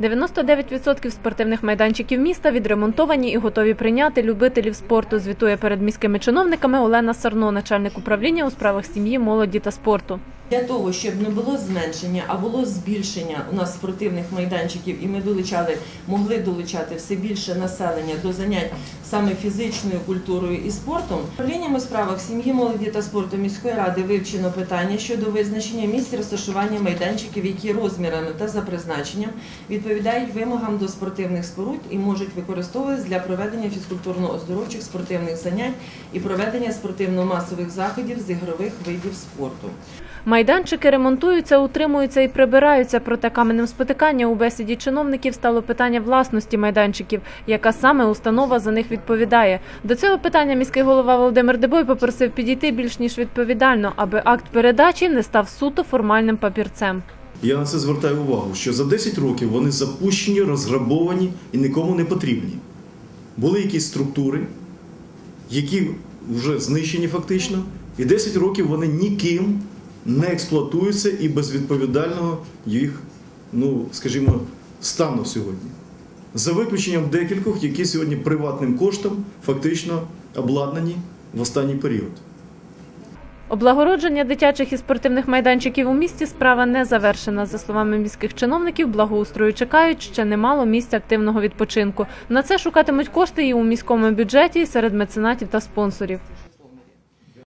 99% спортивних майданчиків міста відремонтовані і готові прийняти любителів спорту. Звітує перед міськими чиновниками Олена Сарно, начальник управління у справах сім'ї, молоді та спорту. Для того, щоб не було зменшення, а було збільшення у нас спортивних майданчиків, і ми долучали, могли долучати все більше населення до занять саме фізичною культурою і спортом. Управлінням у справах сім'ї, молоді та спорту міської ради вивчено питання щодо визначення місць розташування майданчиків, які розмірами та за призначенням відповідають вимогам до спортивних споруд і можуть використовуватись для проведення фізкультурно-оздоровчих спортивних занять і проведення спортивно-масових заходів з ігрових видів спорту. Майданчики ремонтуються, утримуються і прибираються. Проте каменем спотикання у бесіді чиновників стало питання власності майданчиків, яка саме установа за них відповідає. До цього питання міський голова Володимир Дебой попросив підійти більш ніж відповідально, аби акт передачі не став суто формальним папірцем. Я на це звертаю увагу, що за 10 років вони запущені, розграбовані і нікому не потрібні. Були якісь структури, які вже знищені фактично, і 10 років вони ніким не експлуатуються і без відповідального їх, ну, скажімо, стану сьогодні. За виключенням декількох, які сьогодні приватним коштом фактично обладнані в останній період. Облагородження дитячих і спортивних майданчиків у місті справа не завершена. За словами міських чиновників, благоустрою чекають ще немало місць активного відпочинку. На це шукатимуть кошти і у міському бюджеті, і серед меценатів та спонсорів.